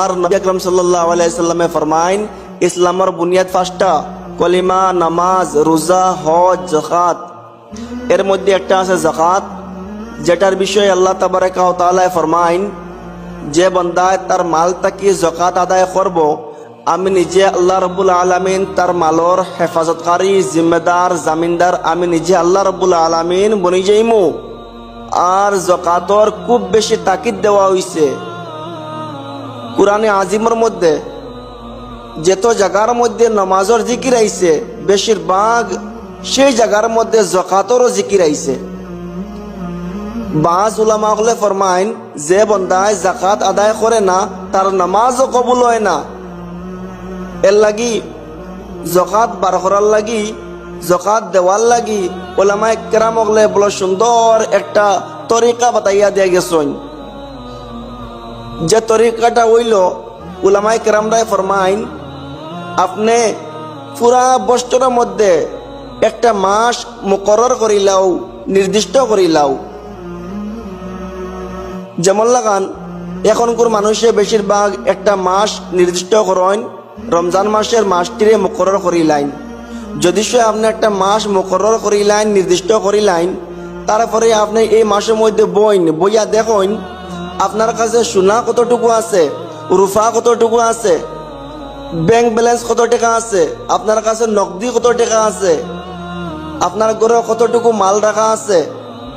আর নবী আকরম সাল্লাহ আলাইসাল্লামে ফরমাইন, ইসলামর বুনিয়াদ ফার্স্টটা কলিমা, নামাজ, রোজা, হজ জকাত এর মধ্যে একটা আছে জাকাত যেটার বিষয়ে আল্লাহ তাবারাকা তাআলা ফরমাইন, যে বন্দায় তার মাল তাকি জকাত আদায় করব, আমি নিজে আল্লাহ রব্বুল আলামিন তার মালর হেফাজতকারী, জিম্মেদার, জামিনদার, আমি নিজে আল্লাহ রব্বুল আলামিন বনি যাইমু। আর জকাতর খুব বেশি তাকিদ দেওয়া হইছে। কোরআনে আজিমের মধ্যে যেত জায়গার মধ্যে নমাজর জিকির আইছে, বেশিরভাগ সেই জায়গার মধ্যে জকাতরও জিকির আইছে। বাজ উলামা হলে ফরমাইন, যে বন্দায় জাকাত আদায় করে না, তার নামাজও কবুল হয় না। এর লাগি জকাত বার করার লাগি জকাত দেওয়ার লাগি ওলামায় কেরাম হলে বলো সুন্দর একটা তরিকা বাতাইয়া দিয়ে গেছন। যে তরিকাটা হইল উলামাই কেরামরায় ফরমাইন, আপনি পুরা বছরের মধ্যে একটা মাস মুকরর করিলাও নির্দিষ্ট করি করিলাও যেমন লাগান, এখনকার মানুষে বেশিরভাগ একটা মাস নির্দিষ্ট করেন, রমজান মাসের মাসটিরে মুকরর করিলাইন যদি সে আপনি একটা মাস মুকরর করিলাইন নির্দিষ্ট করিলাইন তারপরে আপনি এই মাসের মধ্যে বইন, বইয়া দেখুন আপনার কাছে সোনা কতটুকু আছে? রুফা কতটুকু আছে? ব্যাংক ব্যালেন্স কত টাকা আছে? আপনার কাছে নগদি কত টাকা আছে? আপনার ঘরে কতটুকু মাল রাখা আছে?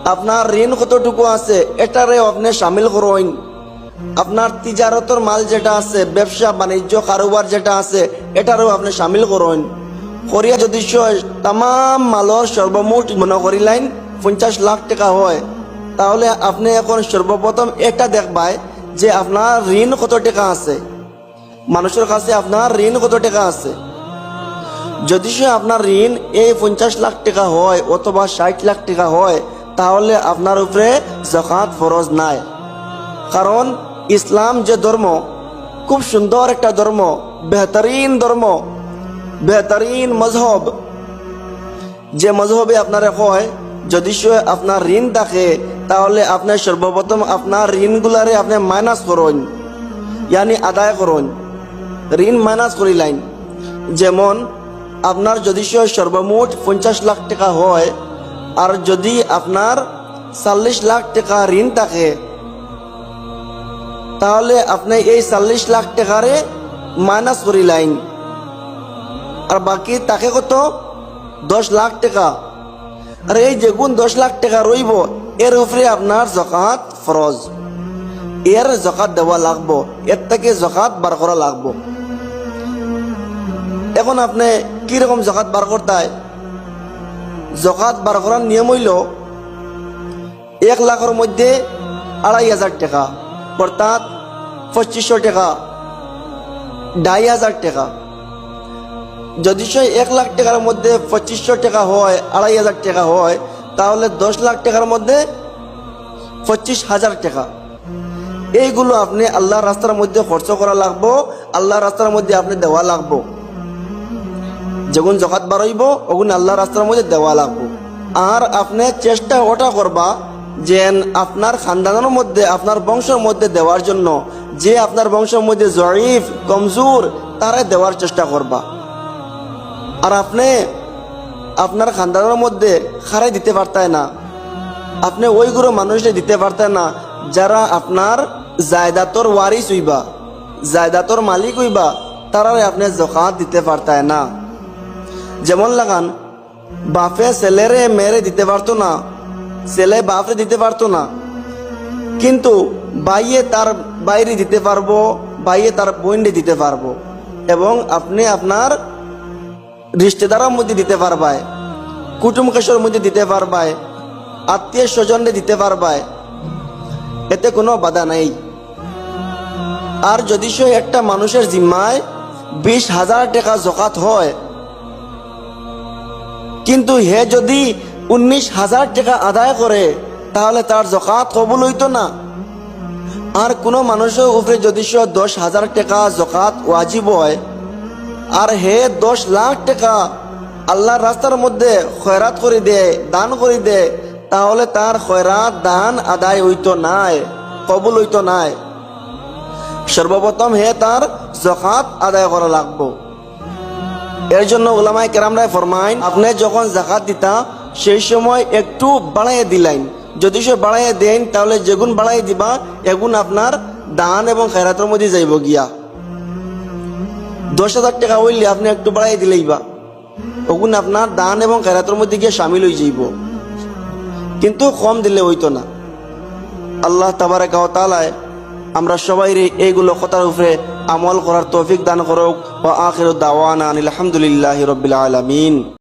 আপনার ঋণ কতটুকু আছে? এটারে আপনি সামিল করুন। আপনার তিজারতর মাল যেটা আছে, ব্যবসা, বাণিজ্য, কারোবার যেটা আছে, এটারও আপনি সামিল করুন। করিয়া যদি তাম মালর সর্বমুঠ মনে করিলাইন, পঞ্চাশ লাখ টাকা হয়। তাহলে আপনি এখন সর্বপ্রথম এটা দেখবাই যে আপনার ঋণ কত টাকা আছে। মানুষের কাছে আপনার ঋণ কত টাকা আছে। যদি সে আপনার ঋণ এই পঞ্চাশ লাখ টাকা হয় অথবা ষাট লাখ টাকা হয়, তাহলে আপনার উপরে জকাত ফরজ নাই। কারণ ইসলাম যে ধর্ম, খুব সুন্দর একটা ধর্ম, বেহতরিন ধর্ম, বেহতরিন মজহব। যে মজহবে আপনারা কয় যদি আপনার ঋণ থাকে তাহলে আপনি সর্বপ্রথম আপনার ঋণগুলারে আপনি মাইনাস করুন। ইয়ানি আদায় করুন। ঋণ মাইনাস করিলাইন যেমন, আপনার যদি সর্বমোট পঞ্চাশ লাখ টাকা হয়, আর যদি আপনার চল্লিশ লাখ টাকা ঋণ থাকে, তাহলে আপনি এই চল্লিশ লাখ টাকারে মাইনাস করিলাইন আর বাকি তাকে কত? দশ লাখ টাকা। আর এই যে যেগুন দশ লাখ টাকা রইব, এর উপরে আপনার জকাত ফরজ। এর জকাত দেওয়া লাগবো, এর থেকে জকাত বার করা লাগবো। এখন আপনি কীরকম জকাত বার করতায় জকাত বার করার নিয়ম হইল, এক লাখের মধ্যে আড়াই হাজার টাকা, অর্থাৎ পঁচিশশো টাকা, ঢাই হাজার টাকা। যদি সে এক লাখ টাকার মধ্যে পঁচিশশো টাকা হয়, আড়াই হাজার টাকা হয়, তাহলে দশ লাখ টাকার মধ্যে পঁচিশ হাজার টাকা। এইগুলো আপনি আল্লাহ রাস্তার মধ্যে খরচ করা লাগবো আল্লাহ রাস্তার মধ্যে আপনি দেওয়া লাগবো। যখন জকাত বাড়াইব ওগুন আল্লাহ রাস্তার মধ্যে দেওয়া লাগবো। আর আপনি চেষ্টা ওটা করবা যে আপনার খানদানের মধ্যে, আপনার বংশের মধ্যে দেওয়ার জন্য, যে আপনার বংশের মধ্যে জয়ীফ, কমজোর, তারা দেওয়ার চেষ্টা করবা। আর আপনি আপনার খানদানের মধ্যে খারাই দিতে পারতায় না। আপনি ওইগুলো মানুষে দিতে পারতেন না, যারা আপনার জায়দাতর ওয়ারিস হইবা, জায়দাতর মালিক হইবা, তারারে আপনি জকাত দিতে পারতায় না। যেমন লাগান, বাপে ছেলেরে মেরে দিতে পারতো না, ছেলে বাপরে দিতে পারতো না। কিন্তু বাইয়ে তার বাইরে দিতে পারব বাইয়ে তার বোনরে দিতে পারব। এবং আপনি আপনার রিশ্তেদারের মধ্যে দিতে পারবায় কুটুম কেশর মধ্যে দিতে পারবায় আত্মীয় স্বজনরে দিতে পারবায়, এতে কোনো বাধা নাই। আর যদি সে একটা মানুষের জিম্মায় বিশ হাজার টাকা জকাত হয়, কিন্তু হে যদি উনিশ হাজার টাকা আদায় করে, তাহলে তার জকাত কবুল হইতো না। আর কোনো মানুষের উপরে যদি সে দশ হাজার টাকা জকাত ওয়াজিব হয় আর হে দশ লাখ টাকা আল্লাহর রাস্তার মধ্যে খয়রাত করে দেয় দান করে দেয় তাহলে তার খয়রাত, দান আদায় হইতো নাই, কবুল হইতো নাই। সর্বপ্রথম হে তার জকাত আদায় করা লাগবো। এর জন্য ওলামায় কেরামরায় ফরমাইন, আপনি যখন জাকাত দিতা, সেই সময় একটু বাড়াইয়ে দিলাইন। যদি সে বাড়াইয়ে দেন, তাহলে যেগুন বাড়াই দিবা এগুন আপনার দান এবং খেরাতের মধ্যে যাইব গিয়া। দশ হাজার টাকা হইলে আপনি একটু বাড়াই দিলেই বা। ওগুন আপনার দান এবং খেরাতের মধ্যে গিয়ে সামিল হয়ে যাইব। কিন্তু কম দিলে হইতো না। আল্লাহ তাবারে তালায় আমরা সবাই এইগুলো কথার উপরে আমল করার তৌফিক দান করুক। ও আখির দাওয়ানা আলহামদুলিল্লাহ রবিল আলমিন।